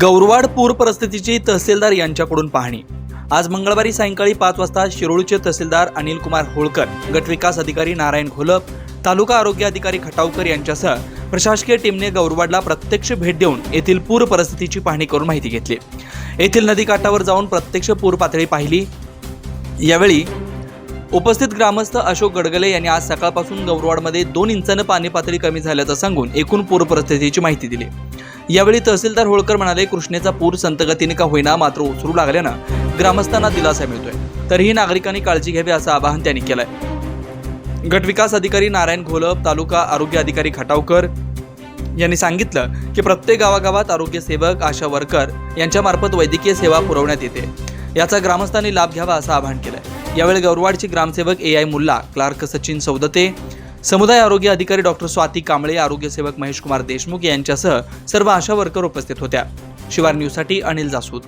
गौरवाड पूर परिस्थितीची तहसीलदार यांच्याकडून पाहणी. आज मंगळवारी सायंकाळी पाच वाजता शिरोळचे तहसीलदार अनिल कुमार होळकर गटविकास अधिकारी नारायण घोलप तालुका आरोग्य अधिकारी खटावकर यांच्यासह प्रशासकीय टीमने गौरवाडला प्रत्यक्ष भेट देऊन येथील पूर परिस्थितीची पाहणी करून माहिती घेतली. येथील नदीकाठावर जाऊन प्रत्यक्ष पूर पातळी पाहिली. यावेळी उपस्थित ग्रामस्थ अशोक गडगले यांनी आज सकाळपासून गौरवाडमध्ये दोन इंचानं पाणी पातळी कमी झाल्याचं सांगून एकूण पूर परिस्थितीची माहिती दिली. यावेळी तहसीलदार होळकर म्हणाले कृष्णेचा पूर संतगतीने का होईना मात्र ओसरू लागल्यानं ग्रामस्थांना दिलासा मिळतोय. तरीही नागरिकांनी काळजी घ्यावी असं आवाहन त्यांनी केलंय. गटविकास अधिकारी नारायण घोलप तालुका आरोग्य अधिकारी खटावकर यांनी सांगितलं की प्रत्येक गावागावात आरोग्य सेवक आशा वर्कर यांच्यामार्फत वैद्यकीय सेवा पुरवण्यात येते. याचा ग्रामस्थांनी लाभ घ्यावा असं आवाहन केलंय. यावेळी गौरवाडचे ग्रामसेवक A I Mulla clerk Sachin Saudate समुदाय आरोग्य अधिकारी डॉक्टर स्वाती कांबळे आरोग्य सेवक महेशकुमार देशमुख यांच्यासह सर्व आशा वर्कर उपस्थित होत्या. शिवार न्यूजसाठी अनिल जासूद.